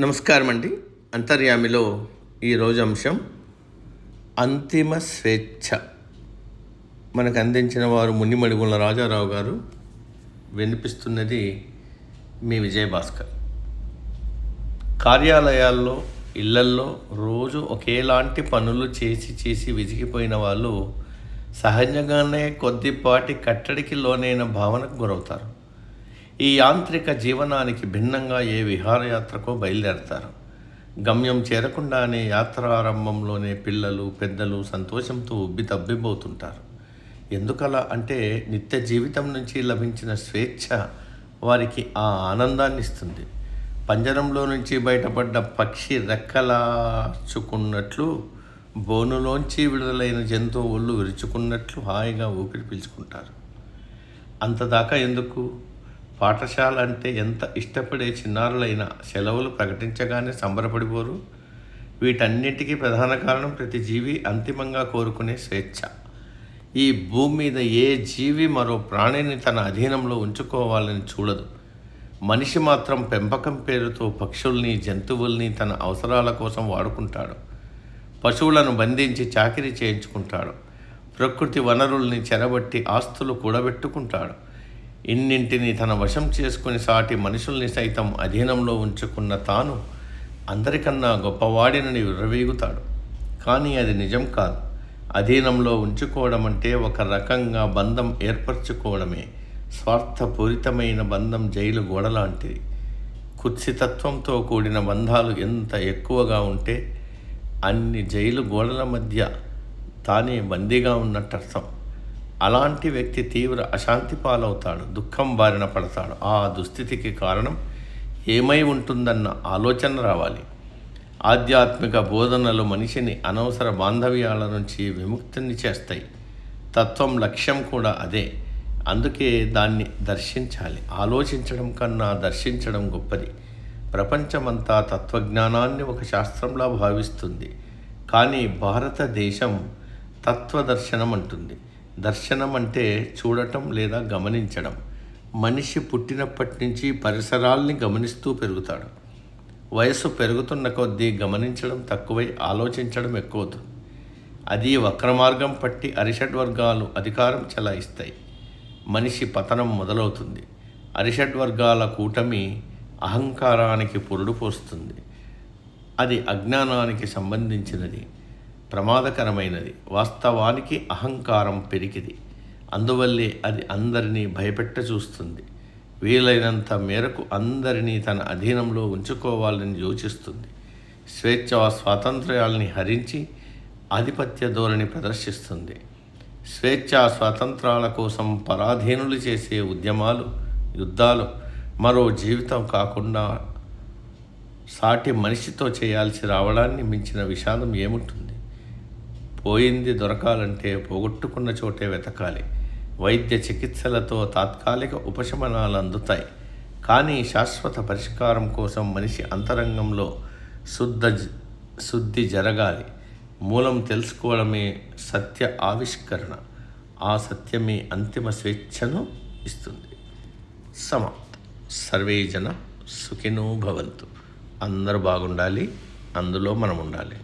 నమస్కారం అండి అంతర్యామిలో ఈరోజు అంశం అంతిమ స్వేచ్ఛ. మనకు అందించిన వారు మునిమడిగుల రాజారావు గారు వినిపిస్తున్నది మీ విజయభాస్కర్. కార్యాలయాల్లో ఇళ్ళల్లో రోజు ఒకేలాంటి పనులు చేసి చేసి విసిగిపోయిన వాళ్ళు సహజంగానే కొద్దిపాటి కట్టడికి లోనైన భావనకు గురవుతారు. ఈ యాంత్రిక జీవనానికి భిన్నంగా ఏ విహారయాత్రకో బయలుదేరతారు. గమ్యం చేరకుండానే యాత్ర ఆరంభంలోనే పిల్లలు పెద్దలు సంతోషంతో ఉబ్బి తబ్బిబోతుంటారు. ఎందుకలా అంటే నిత్య జీవితం నుంచి లభించిన స్వేచ్ఛ వారికి ఆ ఆనందాన్ని ఇస్తుంది పంజరంలో నుంచి బయటపడ్డ పక్షి రెక్కలాచుకున్నట్లు బోనులోంచి విడుదలైన జంతువు ఒళ్ళు విరుచుకున్నట్లు హాయిగా ఊపిరి పీల్చుకుంటారు. అంతదాకా ఎందుకు? పాఠశాల అంటే ఎంత ఇష్టపడే చిన్నారులైనా సెలవులు ప్రకటించగానే సంబరపడిపోరు. వీటన్నిటికీ ప్రధాన కారణం ప్రతి జీవి అంతిమంగా కోరుకునే స్వేచ్ఛ. ఈ భూమి మీద ఏ జీవి మరో ప్రాణిని తన అధీనంలో ఉంచుకోవాలని చూడదు. మనిషి మాత్రం పెంపకం పేరుతో పక్షుల్ని జంతువుల్ని తన అవసరాల కోసం వాడుకుంటాడు. పశువులను బంధించి చాకిరీ చేయించుకుంటాడు. ప్రకృతి వనరుల్ని చెరబట్టి ఆస్తులు కూడబెట్టుకుంటాడు. ఇన్నింటిని తన వశం చేసుకుని సాటి మనుషుల్ని సైతం అధీనంలో ఉంచుకున్న తాను అందరికన్నా గొప్పవాడినని విర్రవీగుతాడు. కానీ అది నిజం కాదు. అధీనంలో ఉంచుకోవడం అంటే ఒక రకంగా బంధం ఏర్పరచుకోవడమే. స్వార్థపూరితమైన బంధం జైలు గోడలాంటిది. కుత్సితత్వంతో కూడిన బంధాలు ఎంత ఎక్కువగా ఉంటే అన్ని జైలు గోడల మధ్య తానే బందీగా ఉన్నట్టర్థం. అలాంటి వ్యక్తి తీవ్ర అశాంతి పాలవుతాడు దుఃఖం బారిన పడతాడు. ఆ దుస్థితికి కారణం ఏమై ఉంటుందన్న ఆలోచన రావాలి. ఆధ్యాత్మిక బోధనలు మనిషిని అనవసర బాంధవ్యాల నుంచి విముక్తిని చేస్తాయి. తత్వం లక్ష్యం కూడా అదే. అందుకే దాన్ని దర్శించాలి. ఆలోచించడం కన్నా దర్శించడం గొప్పది. ప్రపంచమంతా తత్వజ్ఞానాన్ని ఒక శాస్త్రంలా భావిస్తుంది. కానీ భారతదేశం తత్వదర్శనం అంటుంది దర్శనం అంటే చూడటం లేదా గమనించడం. మనిషి పుట్టినప్పటి నుంచి పరిసరాల్ని గమనిస్తూ పెరుగుతాడు. వయసు పెరుగుతున్న కొద్దీ గమనించడం తక్కువై ఆలోచించడం ఎక్కువవుతుంది. అది వక్రమార్గం పట్టి అరిషడ్ వర్గాలు అధికారం చెలాయిస్తాయి. మనిషి పతనం మొదలవుతుంది. అరిషడ్ వర్గాల కూటమి అహంకారానికి పురుడు పోస్తుంది. అది అజ్ఞానానికి సంబంధించినది. ప్రమాదకరమైనది. వాస్తవానికి అహంకారం పెరిగిది. అందువల్లే అది అందరినీ భయపెట్ట చూస్తుంది వీలైనంత మేరకు అందరినీ తన అధీనంలో ఉంచుకోవాలని యోచిస్తుంది. స్వేచ్ఛ స్వాతంత్ర్యాల్ని హరించి ఆధిపత్య ధోరణి ప్రదర్శిస్తుంది. స్వేచ్ఛ స్వాతంత్రాల కోసం పరాధీనులు చేసే ఉద్యమాలు యుద్ధాలు మరో జీవితం కాకుండా సాటి మనిషితో చేయాల్సి రావడాన్ని మించిన విషాదం ఏముంటుంది? పోయింది దొరకాలంటే పోగొట్టుకున్న చోటే వెతకాలి. వైద్య చికిత్సలతో తాత్కాలిక ఉపశమనాలు అందుతాయి. కానీ శాశ్వత పరిష్కారం కోసం మనిషి అంతరంగంలో శుద్ధ శుద్ధి జరగాలి. మూలం తెలుసుకోవడమే సత్య ఆవిష్కరణ. ఆ సత్యమే అంతిమ స్వేచ్ఛను ఇస్తుంది. సమాప్తం. సర్వే జన సుఖినో భవంతు. అందరూ బాగుండాలి. అందులో మనం ఉండాలి